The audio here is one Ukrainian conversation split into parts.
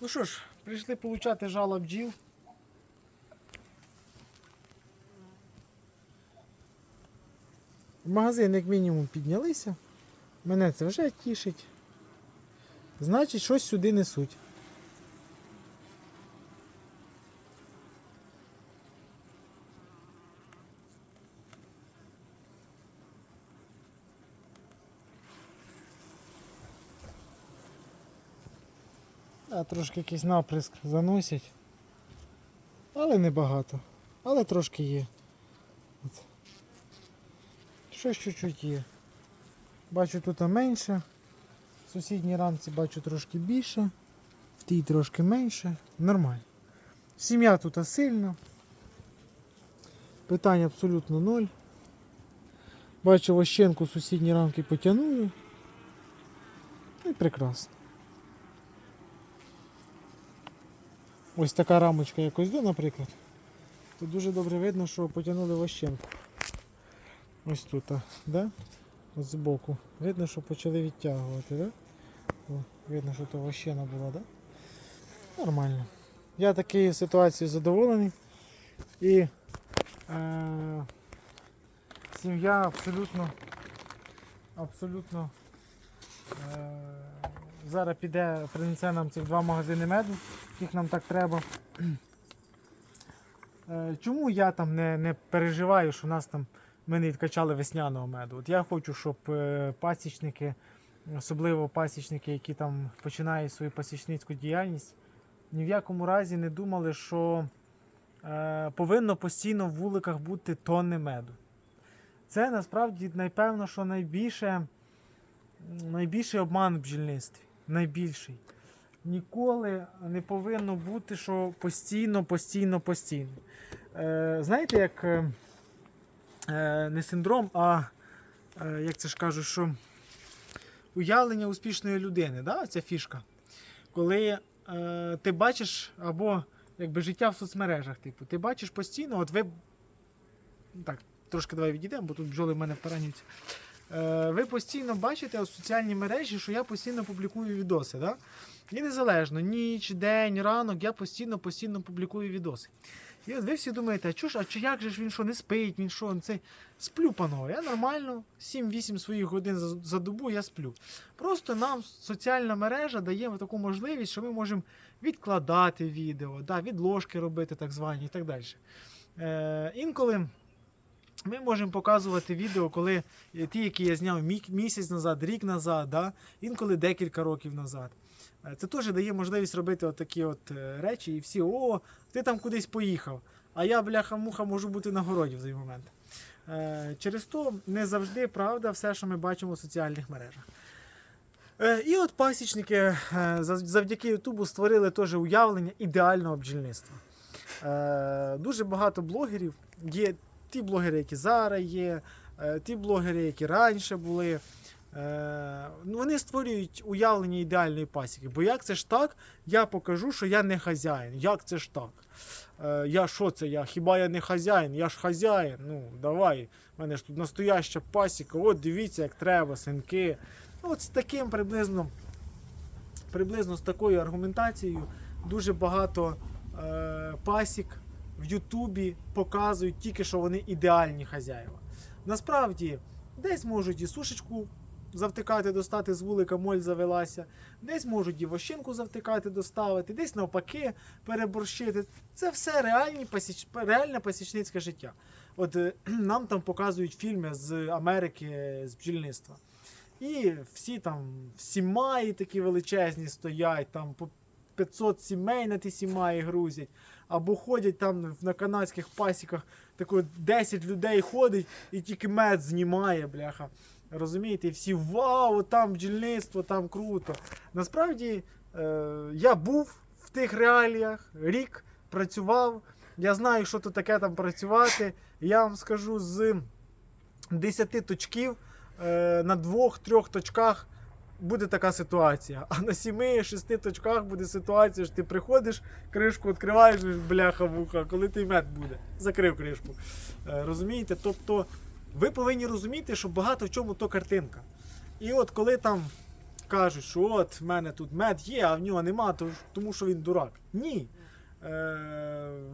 Ну що ж, прийшли получати жало бджіл. В магазин як мінімум піднялися. Мене це вже тішить. Значить, щось сюди несуть. Трошки якийсь наприск заносять. Але не багато. Але трошки є. От. Щось чуть-чуть є. Бачу тут менше. В сусідній рамці бачу трошки більше. В тій трошки менше. Нормально. Сім'я тут сильна. Питань абсолютно ноль. Бачу вощенку сусідні рамки потягнули. Ну і прекрасно. Ось така рамочка якось до, наприклад. Тут дуже добре видно, що потягнули вощенку. Ось тут, да? Ось збоку. Видно, що почали відтягувати, да? О, видно, що то вощена була, да? Нормально. Я такою ситуацією задоволений. І е, сім'я абсолютно абсолютно е, зараз піде, принесе нам цих два магазини меду, яких нам так треба. Е, Чому я там не, не переживаю, що нас там ми не відкачали весняного меду? От я хочу, щоб е, пасічники, особливо пасічники, які там починають свою пасічницьку діяльність, ні в якому разі не думали, що е, повинно постійно в вуликах бути тонни меду. Це насправді напевно, що найбільше, найбільший обман в бджільництві. Найбільший. Ніколи не повинно бути, що постійно, постійно, постійно. Е, знаєте, як е, е, не синдром, а е, як це ж кажуть, що уявлення успішної людини, да? ця фішка. Коли е, ти бачиш, або якби життя в соцмережах, типу, ти бачиш постійно, от ви. Так, трошки давай відійдемо, бо тут бджоли в мене втаранюються. Е, ви постійно бачите у соціальній мережі, що я постійно публікую відоси. Да? І незалежно, ніч, день, ранок, я постійно, постійно публікую відоси. І от ви всі думаєте, а чого ж, а чи як же ж він що не спить, він що, це сплю, панове. Я нормально 7-8 своїх годин за, за добу я сплю. Просто нам соціальна мережа дає таку можливість, що ми можемо відкладати відео, да, відложки робити так звані і так далі. Е, інколи ми можемо показувати відео, коли ті, які я зняв мі- місяць назад, рік назад, да, інколи декілька років назад. Е, Це теж дає можливість робити такі от е, речі, і всі, о, ти там кудись поїхав, а я, бляха-муха, можу бути на городі в цей момент. Е, Через то не завжди правда все, що ми бачимо в соціальних мережах. І от пасічники завдяки Ютубу створили теж уявлення ідеального бджільництва. Дуже багато блогерів є ті блогери, які зараз є, е, ті блогери, які раніше були. Е, ну, Вони створюють уявлення ідеальної пасіки. Бо як це ж так, я покажу, що я не хазяїн. Як це ж так? Е, Я що це? Я? Хіба я не хазяїн? Я ж хазяїн. Ну, давай. У мене ж тут настояща пасіка. От дивіться, як треба, синки. Ну, От з таким приблизно, приблизно з такою аргументацією дуже багато е, пасік в Ютубі показують тільки, що вони ідеальні хазяїва. Насправді, десь можуть і сушечку завтикати, достати з вулика, моль завелася, десь можуть і вощинку завтикати, доставити, десь навпаки переборщити. Це все реальні пасіч... реальне пасічницьке життя. От е, нам там показують фільми з Америки, з бджільництва. І всі там сімаї такі величезні стоять, там по 500 сімей на ті сімаї грузять. Або ходять там на канадських пасіках, тако 10 людей ходить і тільки мед знімає, бляха. Розумієте, і всі вау, там бджільництво, там круто. Насправді е, я був в тих реаліях, рік працював. Я знаю, що то таке там працювати. Я вам скажу з 10 точків е, на двох-трьох точках буде така ситуація. А на 7-6 точках буде ситуація, що ти приходиш, кришку відкриваєш, бляха-муха, коли той мед буде. Закрив кришку. Е, розумієте? Тобто ви повинні розуміти, що багато в чому то картинка. І от коли там кажуть, що от в мене тут мед є, а в нього нема, то- тому що він дурак. Ні. Е,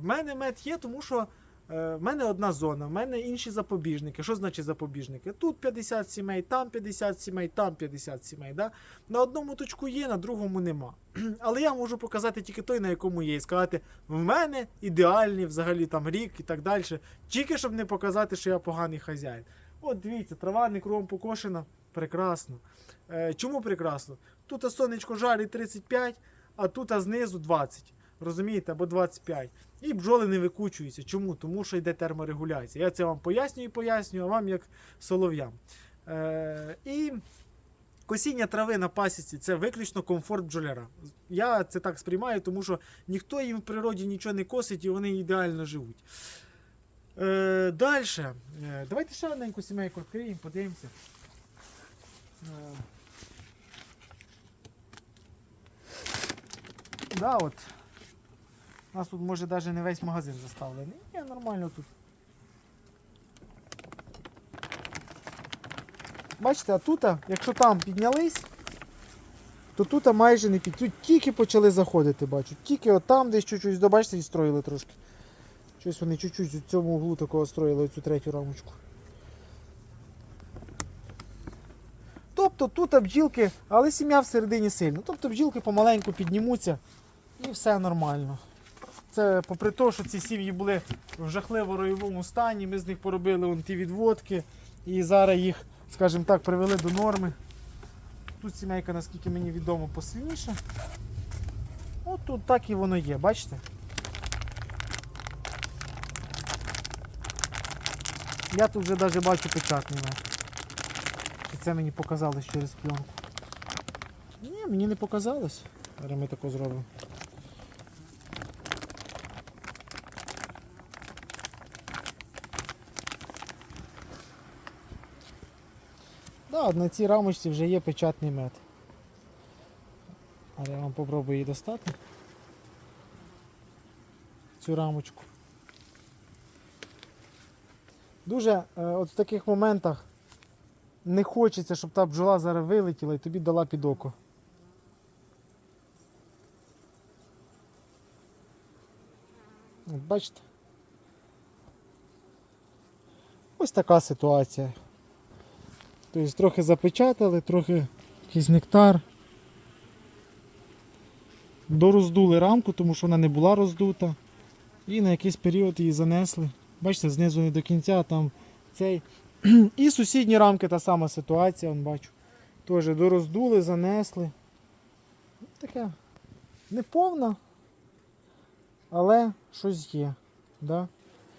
в мене мед є, тому що в мене одна зона, в мене інші запобіжники. Що значить запобіжники? Тут 50 сімей, там 50 сімей, там 50 сімей. Да? На одному точку є, на другому нема. Але я можу показати тільки той, на якому є, і сказати, в мене ідеальний взагалі там рік і так далі. Тільки щоб не показати, що я поганий хазяїн. От дивіться, трава не кругом покошена. Прекрасно. Е, чому прекрасно? Тут сонечко жарить 35, а тут знизу 20. Розумієте, або 25. І бджоли не викучуються. Чому? Тому що йде терморегуляція. Я це вам пояснюю і пояснюю, а вам як солов'ям. Е, і косіння трави на пасіці це виключно комфорт бджоляра. Я це так сприймаю, тому що ніхто їм в природі нічого не косить і вони ідеально живуть. Е, Далі. Е, давайте ще одненьку сімейку відкриємо, подивимося. Е, Да, от. У нас тут може навіть не весь магазин заставлений. Ні, нормально тут. Бачите, а тут, якщо там піднялись, то тут майже не під. Тут тільки почали заходити, бачу. Тільки от там десь чуть-чуть, бачите, і строїли трошки. Щось вони чуть-чуть у цьому углу такого строїли цю третю рамочку. Тобто тут бджілки, але сім'я всередині сильна. Тобто бджілки помаленьку піднімуться і все нормально. Це попри те, що ці сім'ї були в жахливо ройовому стані, ми з них поробили вон ті відводки і зараз їх, скажімо так, привели до норми. Тут сімейка, наскільки мені відомо, посильніша. От тут так і воно є, бачите? Я тут вже навіть бачу печатний мед. Чи це мені показалось через пленку? Ні, мені не показалось. Зараз ми тако зробимо. От на цій рамочці вже є печатний мед. Але я вам попробую її достати. Цю рамочку. Дуже е, от в таких моментах не хочеться, щоб та бджола зараз вилетіла і тобі дала під око. От бачите? Ось така ситуація. Тобто трохи запечатали, трохи якийсь нектар. Дороздули рамку, тому що вона не була роздута. І на якийсь період її занесли. Бачите, знизу не до кінця, там цей. І сусідні рамки та сама ситуація, вон бачу. Теж дороздули, занесли. Таке не повна, але щось є. Да?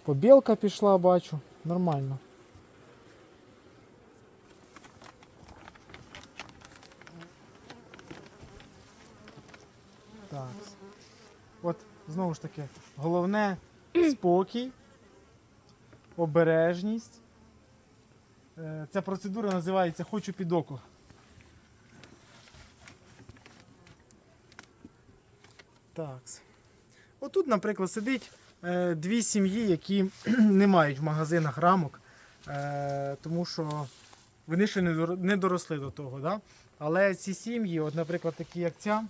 Побілка пішла, бачу. Нормально. Так. От знову ж таки, головне спокій, обережність. Е, Ця процедура називається Хочу під око. Так. Отут, наприклад, сидить е, дві сім'ї, які не мають в магазинах рамок, е, тому що вони ще не доросли до того. Да? Але ці сім'ї, от, наприклад, такі як ця,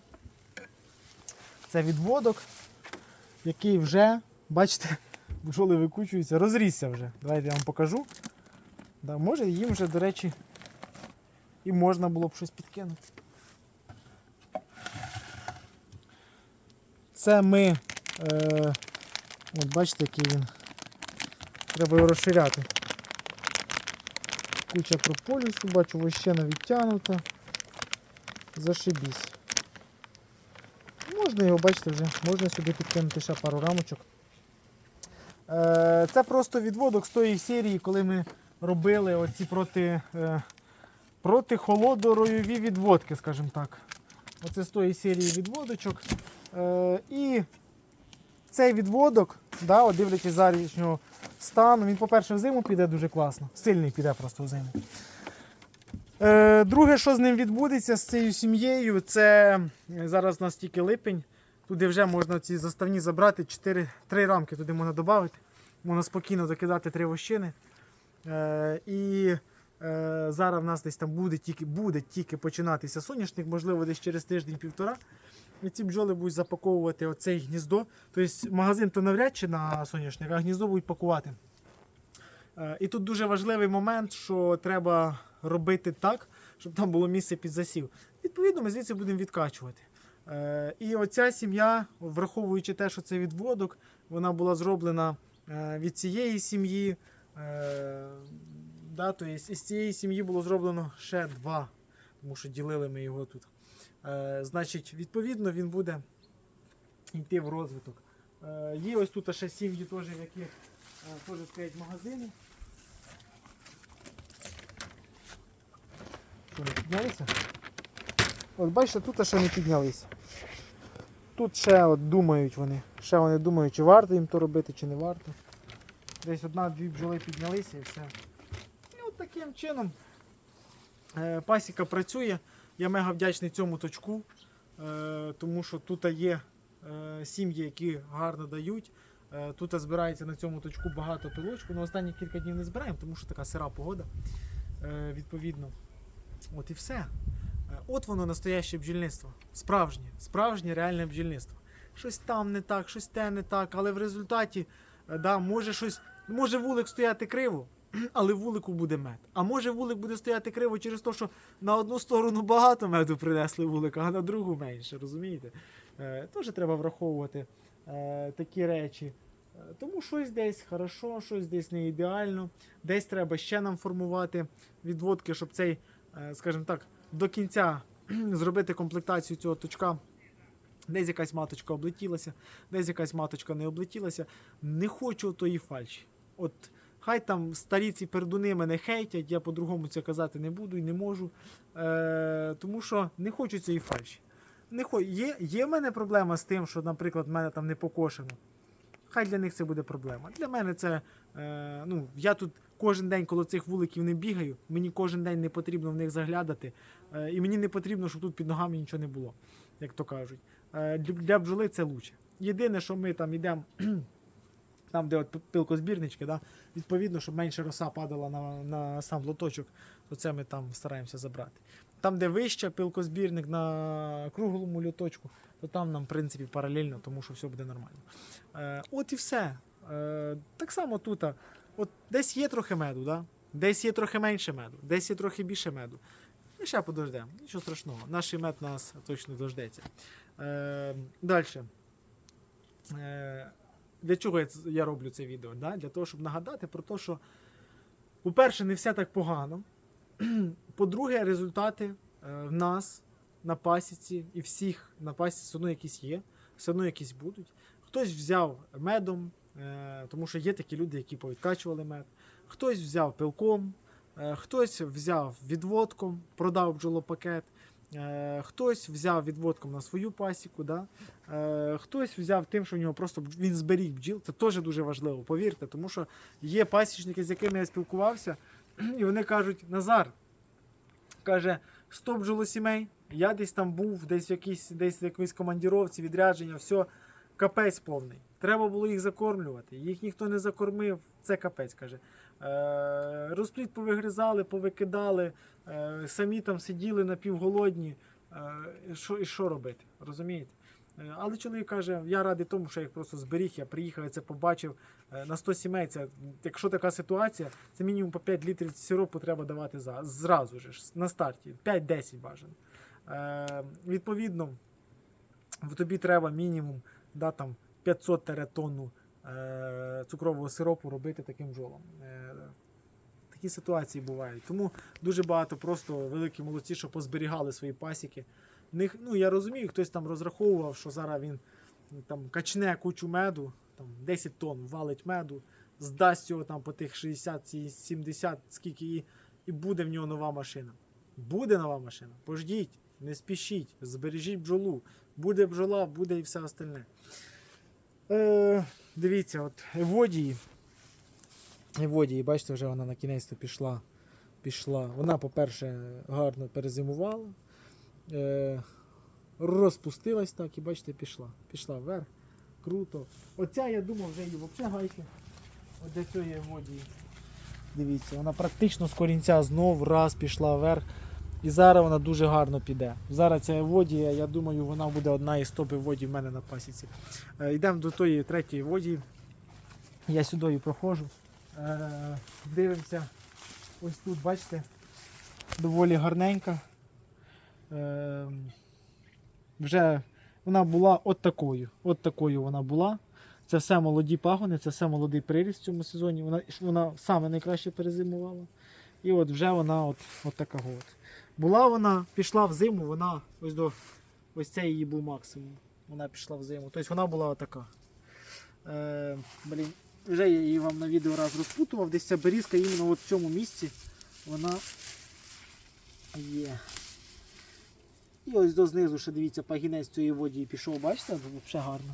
це відводок, який вже, бачите, бджоли викучуються, розрісся вже. Давайте я вам покажу. Да, може їм вже, до речі, і можна було б щось підкинути. Це ми, е, от бачите, який він. Треба його розширяти. Куча прополісу, бачу, вощена відтягнута. Зашибісь. Можна його, бачите, вже, можна сюди підкинути ще пару рамочок. Е, Це просто відводок з тої серії, коли ми робили оці проти, е, проти холодоройові відводки, скажімо так. Оце з тої серії відводочок. Е, І цей відводок, да, от дивлячись зарічнього стану, він, по-перше, в зиму піде дуже класно. Сильний піде просто в зиму. Е, Друге, що з ним відбудеться з цією сім'єю, це е, зараз у нас тільки липень. Туди вже можна ці заставні забрати, 4, 3 рамки туди можна додати. Можна спокійно закидати три вощини. Е, і зараз в нас десь там буде тільки, буде тільки починатися соняшник, можливо, десь через тиждень-півтора. І ці бджоли будуть запаковувати оцей гніздо. Тобто магазин то навряд чи на соняшник, а гніздо будуть пакувати. І тут дуже важливий момент, що треба робити так, щоб там було місце під засів. Відповідно, ми звідси будемо відкачувати. Е, І оця сім'я, враховуючи те, що це відводок, вона була зроблена е, від цієї сім'ї. Е, Да, то є, із цієї сім'ї було зроблено ще два, тому що ділили ми його тут. Е, значить, відповідно, він буде йти в розвиток. Е, є ось тут ще сім'ї, в яких е, теж стоять магазини. Що, не піднялися? От бачите, тут ще не піднялися. Тут ще от думають вони. Ще вони думають, чи варто їм то робити, чи не варто. Десь одна-дві бджоли піднялися і все. І от таким чином е, пасіка працює. Я мега вдячний цьому точку, е, тому що тут є е, сім'ї, які гарно дають. Тут збирається на цьому точку багато пилочку. На останні кілька днів не збираємо, тому що така сира погода. Відповідно. От і все. Е, От воно настояще бджільництво. Справжнє, справжнє реальне бджільництво. Щось там не так, щось те не так, але в результаті е, да, може щось, може вулик стояти криво, але вулику буде мед. А може вулик буде стояти криво через те, що на одну сторону багато меду принесли вулика, а на другу менше, розумієте? Е, Теж треба враховувати такі речі. Тому щось десь хорошо, щось десь не ідеально. Десь треба ще нам формувати відводки, щоб цей, скажімо так, до кінця зробити комплектацію цього точка. Десь якась маточка облетілася, десь якась маточка не облетілася. Не хочу тої фальші. От хай там старі ці пердуни мене хейтять, я по-другому це казати не буду і не можу. Е, тому що не хочу цієї фальші. Не хо... є, є в мене проблема з тим, що, наприклад, в мене там не покошено. Хай для них це буде проблема. Для мене це. Е, ну, я тут кожен день коло цих вуликів не бігаю, мені кожен день не потрібно в них заглядати. Е, і мені не потрібно, щоб тут під ногами нічого не було, як то кажуть. Е, для, бджоли це лучше. Єдине, що ми там йдемо, там, де от пилкозбірнички, да, відповідно, щоб менше роса падала на, на сам лоточок, то це ми там стараємося забрати. Там, де вище пилкозбірник на круглому льоточку, то там нам, в принципі, паралельно, тому що все буде нормально. Е, от і все. Е, так само тут. От десь є трохи меду, да? десь є трохи менше меду, десь є трохи більше меду. І ще подождемо, нічого страшного. Наш мед нас точно дождеться. Е, Далі. Е, для чого я, я роблю це відео? Да? Для того, щоб нагадати про те, що, по-перше, не все так погано. По-друге, результати е, в нас на пасіці і всіх на пасіці все одно якісь є, все одно якісь будуть. Хтось взяв медом, е, тому що є такі люди, які повідкачували мед. Хтось взяв пилком, е, хтось взяв відводком, продав бджолопакет. Хтось взяв відводком на свою пасіку, да? хтось взяв тим, що в нього просто він зберіг бджіл. Це теж дуже важливо, повірте, тому що є пасічники, з якими я спілкувався, і вони кажуть: Назар, каже, 100 бджолосімей, я десь там був, десь в якійсь, десь в якоїсь командіровці, відрядження, все, капець повний. Треба було їх закормлювати. Їх ніхто не закормив, це капець каже. Е, розплід повигризали, повикидали, е, самі там сиділи напівголодні. Е, що, і що робити? Розумієте? Е, Але чоловік каже, я радий тому, що я їх просто зберіг, я приїхав, я це побачив. Е, На 100 сімей, це, якщо така ситуація, це мінімум по 5 літрів сиропу треба давати за, зразу ж, на старті. 5-10 бажано. Е, відповідно, тобі треба мінімум да, там, 500 тонну е, цукрового сиропу робити таким бджолам. Е, такі ситуації бувають. Тому дуже багато просто великі молодці, що позберігали свої пасіки. Них, ну, я розумію, хтось там розраховував, що зараз він там, качне кучу меду, там, 10 тонн валить меду, здасть його там по тих 60-70, скільки і, і буде в нього нова машина. Буде нова машина. Пождіть, не спішіть, збережіть бджолу. Буде бджола, буде і все остальне. Е, дивіться, от Еводії. Еводії, бачите, вже вона на кінець пішла. пішла. Вона, по-перше, гарно перезимувала. Е, розпустилась так і бачите, пішла. Пішла вверх. Круто. Оця, я думав, вже її взагалі гайки. От для цієї Еводії. Дивіться, вона практично з корінця знов раз пішла вверх. І зараз вона дуже гарно піде. Зараз ця водія, я думаю, вона буде одна із топів водій в мене на пасіці. Е, йдемо до тої третьої водії. Я сюди проходжу. Е, дивимося. Ось тут, бачите, доволі гарненька. Е, вже вона була от такою. От такою вона була. Це все молоді пагони, це все молодий приріст в цьому сезоні. Вона, вона саме найкраще перезимувала. І от вже вона от, от така от. Була вона, пішла в зиму, вона ось до ось це її був максимум. Вона пішла в зиму. Тобто вона була отака. Е, блін, вже я її вам на відео раз розпутував. Десь ця берізка іменно от в цьому місці вона є. І ось до знизу ще дивіться, пагінець цієї воді пішов, бачите? Взагалі гарно.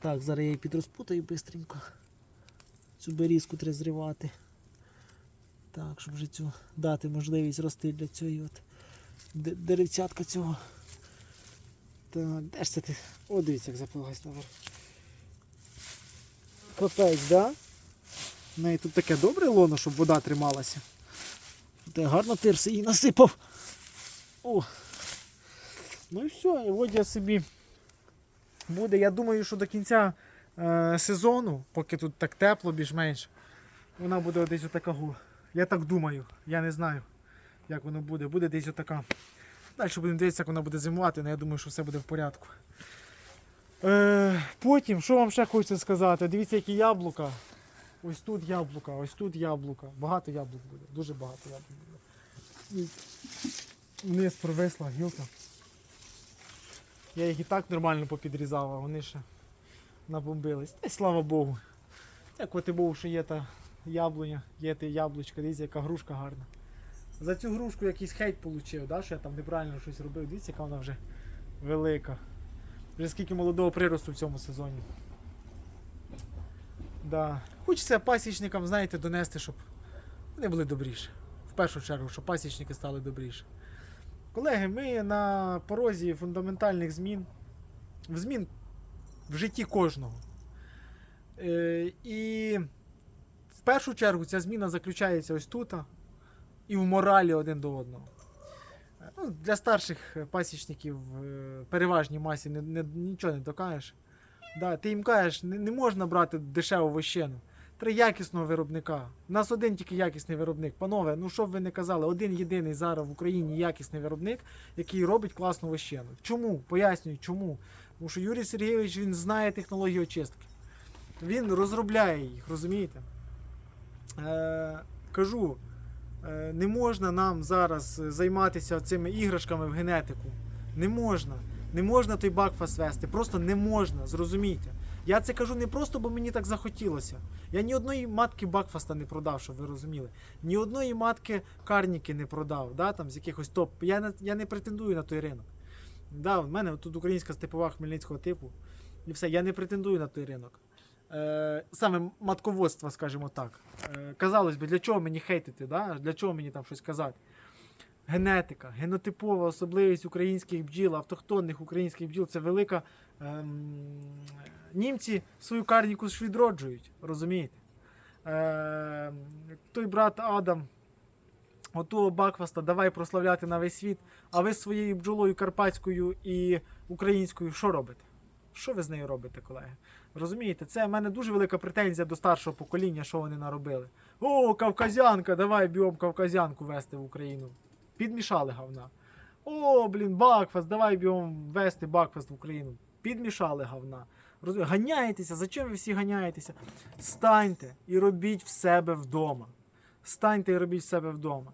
Так, зараз я її підрозпутаю швидко. Цю берізку треба зривати. Так, щоб вже цю дати можливість рости для цієї от деревцятка цього. Так, де ж це ти? О, дивіться, як запалась наверх. Капець, да? В неї тут таке добре лоно, щоб вода трималася. Я гарно тирси її насипав. О. Ну і все, і водя собі буде. Я думаю, що до кінця е, сезону, поки тут так тепло, більш-менш, вона буде десь отака. Я так думаю, я не знаю, як воно буде. Буде десь отака. Далі будемо дивитися, як вона буде зимувати, але я думаю, що все буде в порядку. Е, потім, що вам ще хочеться сказати? Дивіться, які яблука. Ось тут яблука, ось тут яблука. Багато яблук буде, дуже багато яблук буде. Вниз провисла гілка. Я їх і так нормально попідрізав, а вони ще набомбились. Та й слава Богу. Дякувати Богу, що є та яблуня, є те яблучко, дивіться, яка грушка гарна. За цю грушку якийсь хейт отримав, да, що я там неправильно щось робив. Дивіться, яка вона вже велика. Вже скільки молодого приросту в цьому сезоні. Да. Хочеться пасічникам, знаєте, донести, щоб вони були добріші. В першу чергу, щоб пасічники стали добріші. Колеги, ми на порозі фундаментальних змін, в змін в житті кожного. Е, і в першу чергу ця зміна заключається ось тут і в моралі один до одного. Ну, для старших пасічників е, переважній масі не, не, нічого не докажеш. Да, ти їм кажеш, не, не можна брати дешеву вощену. Треба якісного виробника. У нас один тільки якісний виробник. Панове, ну що б ви не казали, один єдиний зараз в Україні якісний виробник, який робить класну вощену. Чому? Пояснюю, чому. Тому що Юрій Сергійович він знає технології очистки. Він розробляє їх, розумієте? Е, кажу, е, не можна нам зараз займатися цими іграшками в генетику. Не можна. Не можна той бакфас вести. Просто не можна, зрозумійте. Я це кажу не просто, бо мені так захотілося. Я ні одної матки Бакфаста не продав, щоб ви розуміли. Ні одної матки Карніки не продав, да, там, з якихось топ. Я не, я не претендую на той ринок. Да, в мене тут українська степова хмельницького типу. І все, я не претендую на той ринок. Е, саме матководство, скажімо так. Е, казалось би, для чого мені хейтити, да? для чого мені там щось казати? Генетика, генотипова особливість українських бджіл, автохтонних українських бджіл це велика. Ем, німці свою карніку ж відроджують, розумієте? Ем, той брат Адам, отого Бакфаста, давай прославляти на весь світ, а ви своєю бджолою карпатською і українською що робите? Що ви з нею робите, колеги? Розумієте, це в мене дуже велика претензія до старшого покоління, що вони наробили. О, кавказянка, давай біом кавказянку вести в Україну. Підмішали говна. О, блін, Бакфаст, давай біом вести Бакфаст в Україну. Підмішали говна. Ганяєтеся, за чим ви всі ганяєтеся? Станьте і робіть в себе вдома. Станьте і робіть в себе вдома.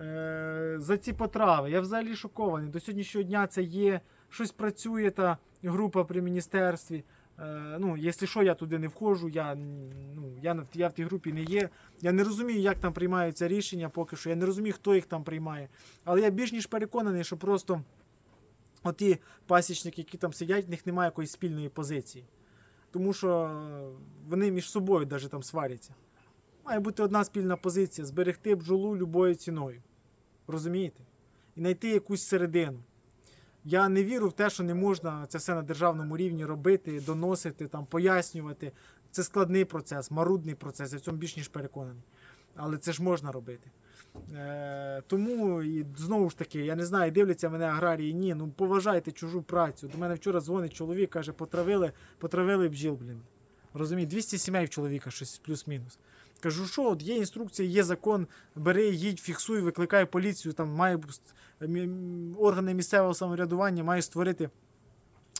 Е, за ці потрави. Я взагалі шокований. До сьогоднішнього дня це є. Щось працює та група при міністерстві. Е, ну, якщо що, я туди не входжу, я, ну, я, я в тій групі не є. Я не розумію, як там приймаються рішення поки що. Я не розумію, хто їх там приймає. Але я більш ніж переконаний, що просто оті пасічники, які там сидять, в них немає якоїсь спільної позиції. Тому що е, вони між собою навіть там сваряться. Має бути одна спільна позиція зберегти бджолу любою ціною. Розумієте? І знайти якусь середину. Я не вірю в те, що не можна це все на державному рівні робити, доносити, там, пояснювати. Це складний процес, марудний процес, я в цьому більш ніж переконаний. Але це ж можна робити. Е, тому і знову ж таки, я не знаю, дивляться мене аграрії. Ні, ну поважайте чужу працю. До мене вчора дзвонить чоловік, каже, потравили, потравили бджіл, блін. Розумієте, 200 сімей в чоловіка, щось плюс-мінус. Кажу, що от є інструкція, є закон, бери, їдь, фіксуй, викликай поліцію, там має органи місцевого самоврядування мають створити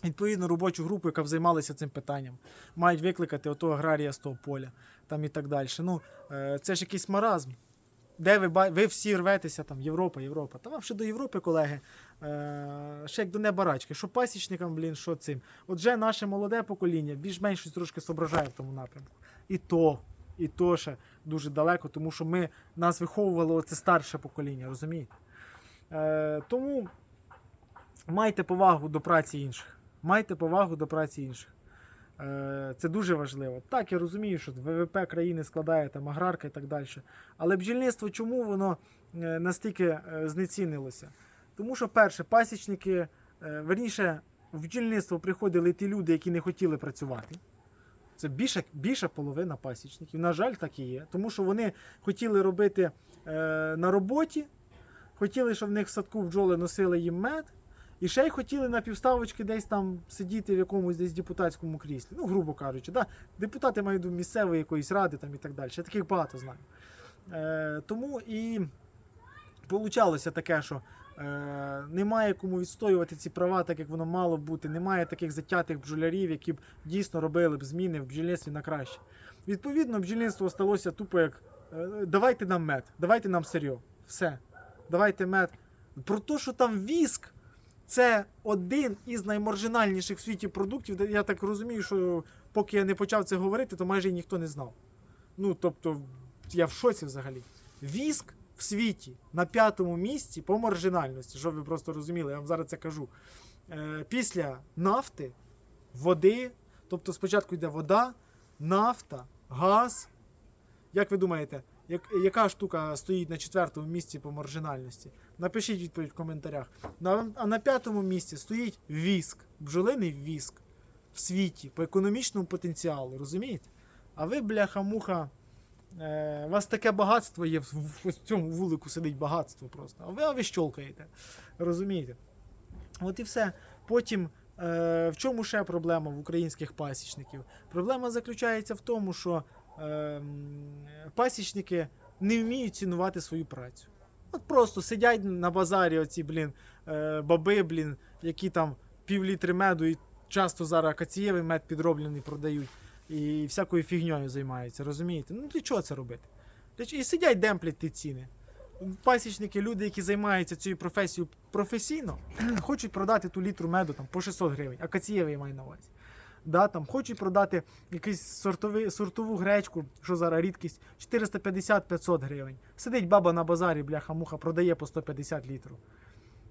відповідну робочу групу, яка б займалася цим питанням. Мають викликати ото аграрія з того поля там і так далі. Ну, е, це ж якийсь маразм. Де ви, ви всі рветеся, там, Європа, Європа. Та вам ще до Європи, колеги, е, ще як до небарачки. Що пасічникам, блін, що цим. Отже, наше молоде покоління більш-менш трошки соображає в тому напрямку. І то, і то ще дуже далеко, тому що ми, нас виховувало це старше покоління, розумієте? Е, тому майте повагу до праці інших. Майте повагу до праці інших. Е, Це дуже важливо. Так, я розумію, що ВВП країни складає там аграрка і так далі. Але бджільництво чому воно е, настільки е, знецінилося? Тому що, перше, пасічники, верніше, в бджільництво приходили ті люди, які не хотіли працювати. Це більша, більша половина пасічників. На жаль, так і є. Тому що вони хотіли робити е, на роботі, хотіли, щоб в них в садку бджоли носили їм мед, і ще й хотіли на півставочки десь там сидіти в якомусь десь депутатському кріслі. Ну, грубо кажучи, да? депутати мають до місцевої якоїсь ради там, і так далі. Я таких багато знаю. Е, тому і получалося таке, що е, немає кому відстоювати ці права, так як воно мало бути. Немає таких затятих бджолярів, які б дійсно робили б зміни в бджільництві на краще. Відповідно, бджільництво сталося тупо як е, давайте нам мед, давайте нам сирьо. Все. Давайте мед. Про те, що там віск, це один із наймаржинальніших в світі продуктів. Я так розумію, що поки я не почав це говорити, то майже ніхто не знав. Ну, тобто, я в шоці взагалі. Віск в світі на п'ятому місці по маржинальності, щоб ви просто розуміли, я вам зараз це кажу. Е, після нафти, води, тобто спочатку йде вода, нафта, газ. Як ви думаєте, яка штука стоїть на четвертому місці по маржинальності? Напишіть відповідь в коментарях. На, а на п'ятому місці стоїть віск, бджолиний віск в світі по економічному потенціалу, розумієте? А ви, бляха-муха, е, у вас таке багатство є, в, цьому вулику сидить багатство просто. А ви, а ви щолкаєте. Розумієте? От і все. Потім, е, в чому ще проблема в українських пасічників? Проблема заключається в тому, що е, пасічники не вміють цінувати свою працю. От просто сидять на базарі оці, блін, е, баби, блін, які там пів літри меду і часто зараз акацієвий мед підроблений продають і всякою фігньою займаються, розумієте? Ну для чого це робити? І сидять демплять ті ціни. Пасічники, люди, які займаються цією професією професійно, хочуть продати ту літру меду там, по 600 гривень, акацієвий маю на увазі. Да, там, хочуть продати якусь сортовий, сортову гречку, що зараз рідкість, 450-500 гривень. Сидить баба на базарі, бляха-муха, продає по 150 літрів.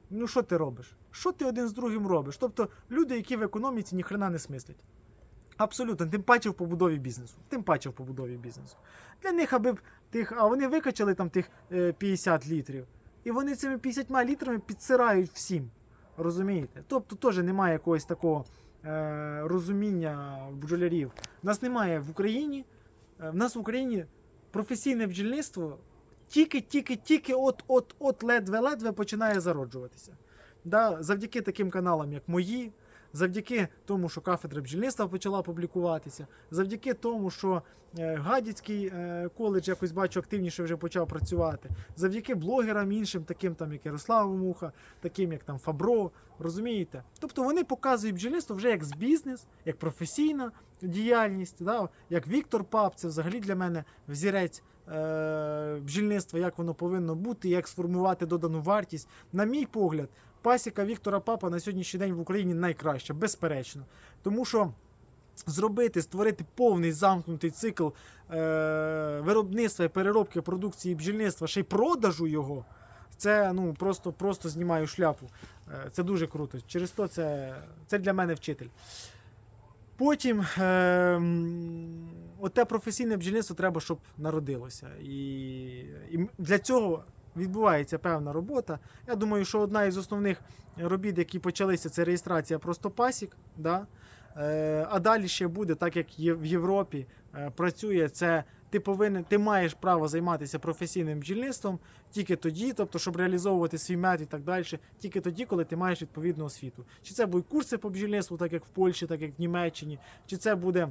Ну що ти робиш? Що ти один з другим робиш? Тобто люди, які в економіці ніхрена не смислять. Абсолютно, тим паче в побудові бізнесу. Тим паче в побудові бізнесу. Для них, аби б тих, а вони викачали там тих е, 50 літрів. І вони цими 50 літрами підсирають всім. Розумієте? Тобто теж немає якогось такого е, розуміння бджолярів. У нас немає в Україні. е, В нас в Україні професійне бджільництво тільки-тільки-тільки от-от-от ледве-ледве починає зароджуватися. Да, завдяки таким каналам, як мої, завдяки тому, що кафедра бджільництва почала публікуватися, завдяки тому, що е, Гадяцький е, коледж якось бачу активніше вже почав працювати, завдяки блогерам іншим, таким там, як Ярослав Муха, таким як там Фабро, розумієте? Тобто вони показують бджільництво вже як бізнес, як професійна діяльність, да? як Віктор Пап, це взагалі для мене взірець бджільництва, як воно повинно бути, як сформувати додану вартість. На мій погляд, пасіка Віктора Папа на сьогоднішній день в Україні найкраща, безперечно. Тому що зробити, створити повний замкнутий цикл е, виробництва і переробки продукції бджільництва, ще й продажу його. Це ну просто, просто знімаю шляпу. Е, Це дуже круто. Через то це, це для мене вчитель. Потім е, оте професійне бджільництво треба, щоб народилося. І, і для цього відбувається певна робота. Я думаю, що одна із основних робіт, які почалися, це реєстрація просто пасік. Да? Е, а далі ще буде, так як в Європі е, працює, це ти повинен, ти маєш право займатися професійним бджільництвом тільки тоді, тобто, щоб реалізовувати свій мед і так далі, тільки тоді, коли ти маєш відповідну освіту. Чи це будуть курси по бджільництву, так як в Польщі, так як в Німеччині, чи це буде.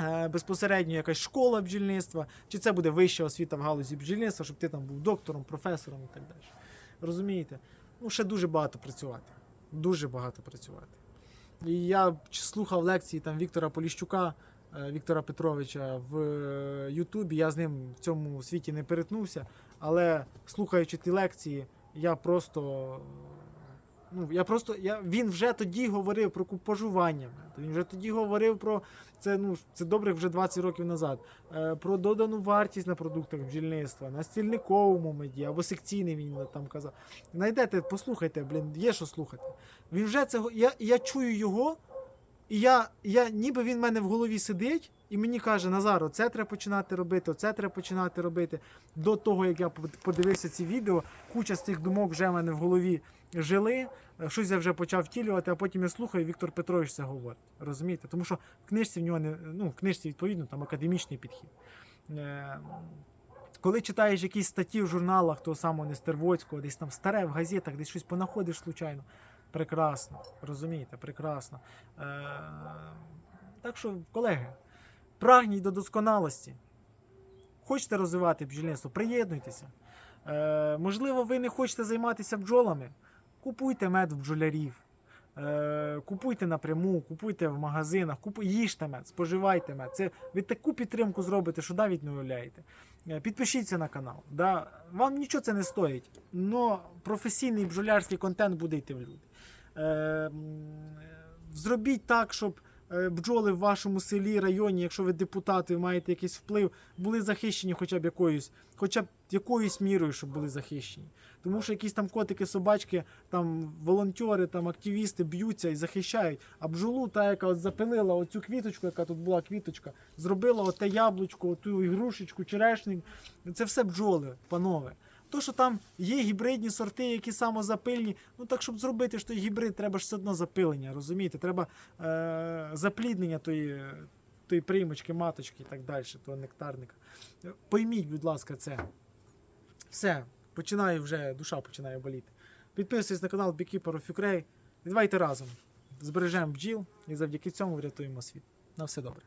Е, Безпосередньо якась школа бджільництва, чи це буде вища освіта в галузі бджільництва, щоб ти там був доктором, професором і так далі. Розумієте? Ну, ще дуже багато працювати. Дуже багато працювати. І я слухав лекції там Віктора Поліщука, е, Віктора Петровича в е, Ютубі. Я з ним в цьому світі не перетнувся, але слухаючи ті лекції, я просто. Ну, я просто я, він вже тоді говорив про купажування. Він вже тоді говорив про це. Ну це добрих вже 20 років назад. Е, про додану вартість на продуктах бджільництва, на стільниковому меді або секційний він там казав. Найдете, послухайте, блін, є що слухати. Він вже це я, я чую його, і я, я ніби він в мене в голові сидить, і мені каже: Назар, оце треба починати робити, оце треба починати робити. До того, як я подивився ці відео, куча з цих думок вже в мене в голові жили. е, Щось я вже почав втілювати, а потім я слухаю, Віктор Петрович це говорить. Розумієте? Тому що в книжці в нього не ну, в книжці, відповідно, там академічний підхід. Е, коли читаєш якісь статті в журналах того самого Нестервоцького, десь там старе в газетах, десь щось понаходиш случайно. Прекрасно, розумієте, прекрасно. Е, так що, колеги, прагніть до досконалості. Хочете розвивати бджільництво, приєднуйтеся. Е, можливо, ви не хочете займатися бджолами. Купуйте мед в бджолярів. Е, купуйте напряму, купуйте в магазинах, купу, їжте мед, споживайте мед. Це ви таку підтримку зробите, що навіть не уявляєте. Е, Підпишіться на канал. Да? Вам нічого це не стоїть, але професійний бджолярський контент буде йти в люди. Е, зробіть так, щоб бджоли в вашому селі, районі, якщо ви депутати, маєте якийсь вплив, були захищені хоча б якоюсь, хоча б якоюсь мірою, щоб були захищені. Тому що якісь там котики, собачки, там волонтери, там активісти б'ються і захищають. А бджолу, та, яка от запилила оцю квіточку, яка тут була квіточка, зробила оте яблучко, оту ігрушечку, черешник. Це все бджоли, панове. То, що там є гібридні сорти, які самозапильні, ну так, щоб зробити ж гібрид, треба ж все одно запилення, розумієте? Треба е- запліднення тої, тої приймочки, маточки і так далі, того нектарника. Пойміть, будь ласка, це. Все, починаю вже, душа починає боліти. Підписуйтесь на канал Beekeeper of Ukraine. І давайте разом збережемо бджіл і завдяки цьому врятуємо світ. На все добре.